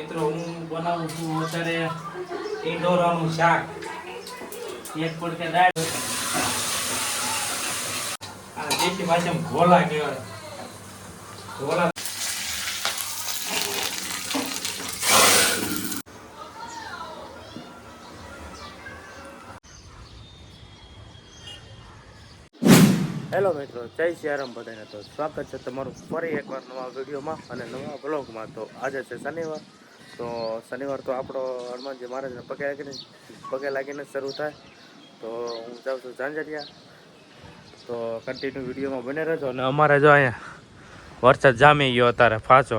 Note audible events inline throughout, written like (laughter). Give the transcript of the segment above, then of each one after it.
મિત્રો, હું બનાવું છું અત્યારે ઈંડોરાનું શાક. એક પડકે દાળ. અને દેશી ભાષામાં ઘોલા કહેવાય. ઘોલા હેલો મિત્રો, જય સિયારામ બધાને. તો સ્વાગત છે તમારું ફરી એકવાર નવા વિડીયોમાં અને નવા બ્લોગમાં તો આજે છે શનિવાર. તો શનિવાર તો આપણો હનુમાનજી મહારાજને પગે લાગીને પગે લાગીને શરૂ થાય. તો હું જાઉં છું ઝાંઝરિયા. તો કન્ટિન્યુ વિડીયોમાં બને રહેજો અને અમારે જો અહીંયા વરસાદ જામી ગયો અત્યારે ફાંચો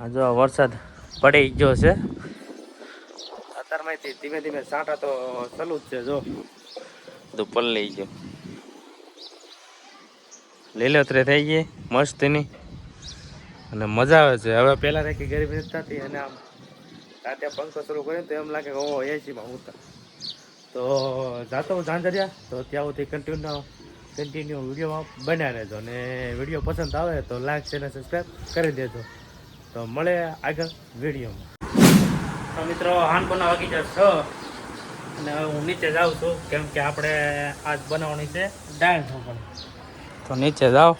આ જો વરસાદ પડી ગયો છે. અત્યારમાંથી ધીમે ધીમે સાંટા તો ચાલુ જ છે જો. બધું લઈ ગયો. લીલોતરી થઈ ગઈ, મસ્તીની. અને મજા આવે છે. હવે પહેલાં રાખી ગરીબી નથી થતી અને આમ રાતે પંખો શરૂ કર્યો તો એમ લાગે કે ઓ એસીમાં ઉતર. તો જાતો હું ઝાંઝરિયા. તો ત્યાં સુધી કન્ટિન્યુ કન્ટિન્યુ વિડીયોમાં બન્યા રહેજો. અને વીડિયો પસંદ આવે તો લાઈક છે ને સબસ્ક્રાઈબ કરી દેજો. તો મળે આગળ વિડીયોમાં. તો મિત્રો હાનપના વાગી જાય છ. અને હવે હું નીચે જાઉં છું. કેમ કે આપણે આજ બનાવવાની છે ડાયન તો નીચે જાઓ.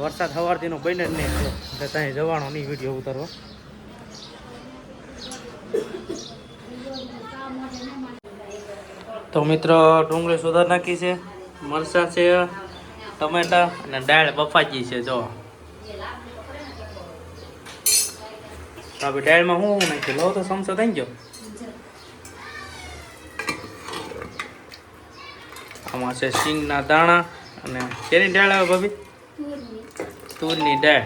વરસાદ સવારથીનો બને જ નહીં એટલે ત્યાં જવાનો નહીં વીડિયો ઉતારવા. તો મિત્રો, ડુંગળી સુધાર નાખી છે, મરચાં છે, ટમેટા અને દાળ બફાજી છે, જો. આપણે દાળમાં શું નાખ્યું? લો તો સમસો થઈ ગયો. આમાં છે સિંગના દાણા અને કેની દાળ આવે ભાભી? તુરની દાળ.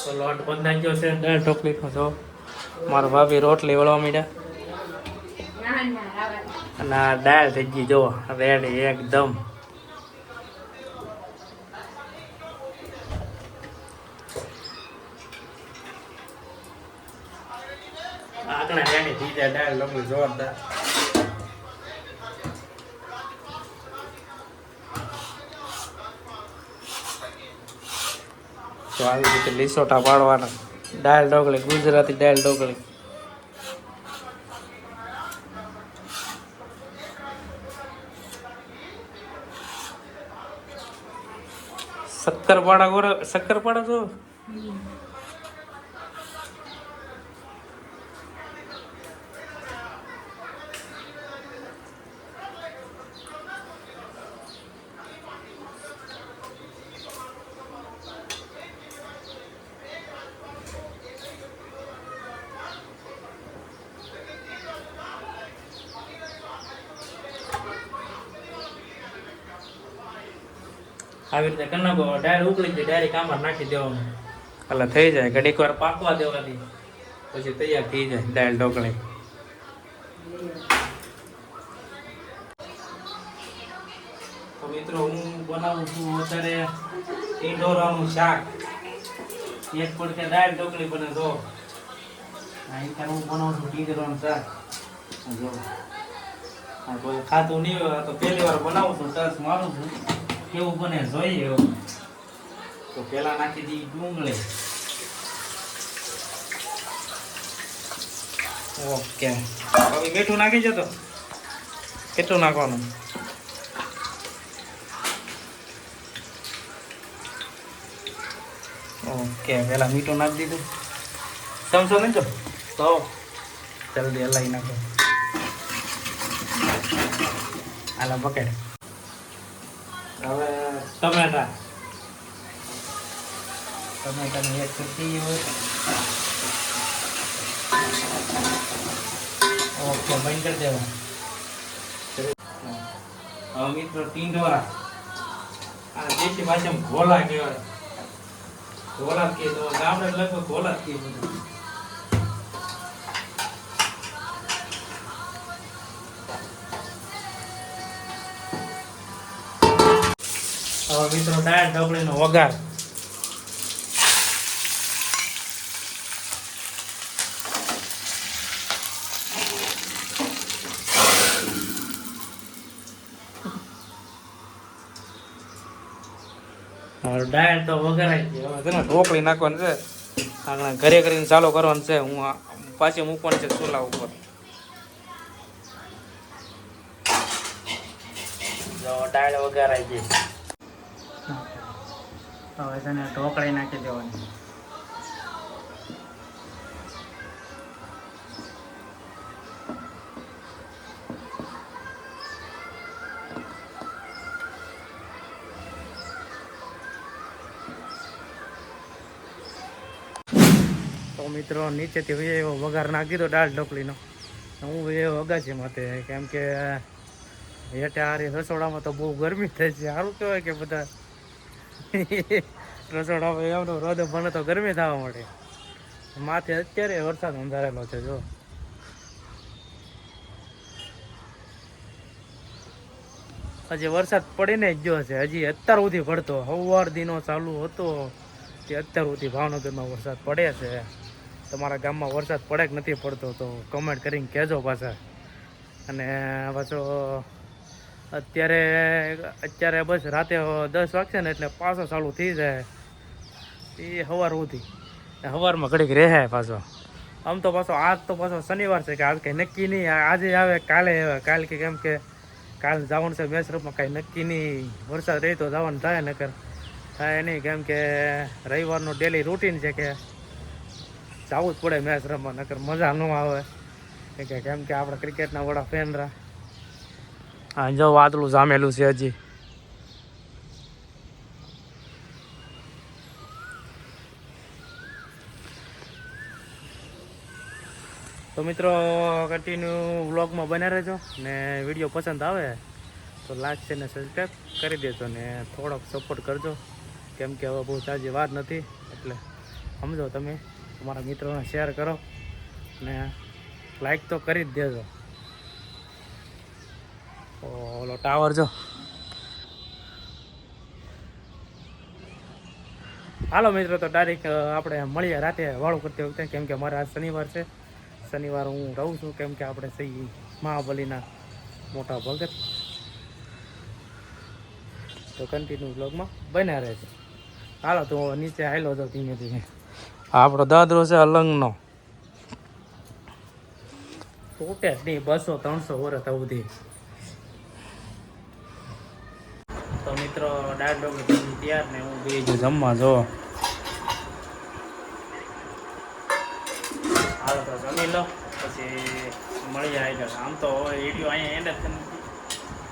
તો લોટ બંધાઈ ગયો છે દાળ ઢોકળીનો જો. મારો ભાભી રોટલી વળવા માંડ્યા. અને આ દાળ થઈ ગઈ જો રેડી એકદમ. આગળ રેડી થઈ જાય દાળ લંબી જોરદાર તો આવી રીતે લીસોટા પાડવાના દાળ ઢોકળી ગુજરાતી દાળ ઢોકળી શક્કરપાડા ગોરા શક્કરપાડા છો આવી રીતે કરી નાખો ડાયર ઉકળી જાય ડાયરેક્ટ આમાં નાખી દેવાનું. એટલે થઈ જાય ઘડીક વાર પાકવા દેવાની પછી તૈયાર થઈ જાય. દાળ ઢોકળી. તો મિત્રો હું બનાવું છું અત્યારે ઈંડોરાનું શાક. એક પડકે દાળ ઢોકળી બને તો. અહીં હું બનાવું છું ઈંડોરાનું શાક. જો. આ કોઈ ખાતું નહીં હોય તો પહેલી વાર બનાવું છું ટચ મારું છું. કેવું બને, જોઈએ એવું તો પેલા નાખી દી ડુંગળી. ઓકે. હવે મીઠું નાખી જતો કેટલું નાખવાનું? ઓકે પેલા મીઠું નાખી દીધું. સમસો નહીં તો તો જલ્દી હલાવી નાખો. આલા પકડ. હવે ટમેટા ટમેટાની એક ચટણી હોય ઓકે બંધ કરી દેવા હવે મિત્રો ટીંડોરા આ દેશી ભાષામાં ઘોલા કહેવાય ઘોલા જ કહે તો ગામડે લગભગ ઘોલા જ કહે બધું મિત્રો દાળ ઢોકળીનો વઘાર. તો વગરાઈ ગયો. હવે તને ઢોકળી નાખવાની છે. આગળ ઘરે કરીને ચાલુ કરવાનું છે. હું પાછી મૂકવાની છે ચૂલા ઉપર. ડાયર વગરાઈ ગઈ હવે છે ને ઢોકળી નાખી દેવાની. તો મિત્રો, નીચેથી હોય એવો વઘાર નાખી દો દાળ ઢોકળીનો. હું એ અગાસી માટે કેમ કે હેઠે હારી રસોડામાં તો બહુ ગરમી થાય છે. સારું કહેવાય કે બધા (laughs) રસોડામાં એમનો રોદ બને તો ગરમી થવા માટે માથે અત્યારે વરસાદ અંધારેલો છે, જો. હજી વરસાદ પડીને જ ગયો છે. હજી અત્યાર સુધી પડતો. સવાર દિનો ચાલુ હતો તે અત્યાર સુધી ભાવનગરમાં વરસાદ પડે છે. તમારા ગામમાં વરસાદ પડે કે નથી પડતો તો કમેન્ટ કરીને કહેજો પાછા. અને પાછો અત્યારે અત્યારે બસ રાતે દસ વાગશે ને એટલે પાછો ચાલુ થઈ જાય. એ સવાર ઉધી સવારમાં ઘડીક રહે પાછો. આમ તો પાછો આજ તો પાછો શનિવાર છે કે આજ કંઈ નક્કી નહીં. આજે આવે કાલે આવે. કાલ કે કેમ કે કાલ જવાનું છે મેચ રમવા કાંઈ નક્કી નહીં. વરસાદ રહે તો જવાનું થાય નકર થાય નહીં. કેમ કે રવિવારનું ડેલી રૂટીન છે કે જવું જ પડે મેચ રમવા નકર મજા ન આવે. કે કેમ કે આપણે ક્રિકેટના વડા ફેન રહ્યા. હા, જો વાદળું જામેલું છે હજી. તો મિત્રો, કન્ટિન્યુ વ્લોગમાં બને રહેજો ને વીડિયો પસંદ આવે તો લાઈક છે ને સબસ્ક્રાઈબ કરી દેજો ને થોડોક સપોર્ટ કરજો. કેમ કે હવે બહુ તાજી વાત નથી, એટલે સમજો તમે. તમારા મિત્રોને શેર કરો ને લાઈક તો કરી જ દેજો. ઓલો ટાવર જો. હાલો મિત્રો, તો ડાયરેક્ટ આપણે મળીએ રાતે વાળું કરતી વખતે, કેમ કે મારે આજ શનિવાર છે. શનિવાર હું રહું છું, કેમ કે આપણે સહી મહાબલીના મોટા ભગત તો કન્ટિન્યુ બ્લોગમાં બન્યા રહે છે હાલો, તો નીચે હાલો તો ધીમે ધીમે. આપણો દાદરો છે અલંગનો. તૂટે જ નહીં, બસો, ત્રણસો વર્ષ સુધી. તો મિત્રો, દાળ ઢોકળી તૈયાર ને હું બે જો જમવા, જો. હાલો તો જમી લો, પછી મળી જાય આગળ આમ તો વીડિયો અહીંયા એન્ડ જ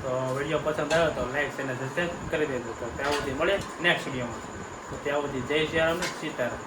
તો વીડિયો પસંદ આવ્યો તો લાઈક અને સબસ્ક્રાઈબ કરી દેજો. તો ત્યાં સુધી મળીએ નેક્સ્ટ વિડીયોમાં તો ત્યાં સુધી જય શ્રી રામ સીતારામ.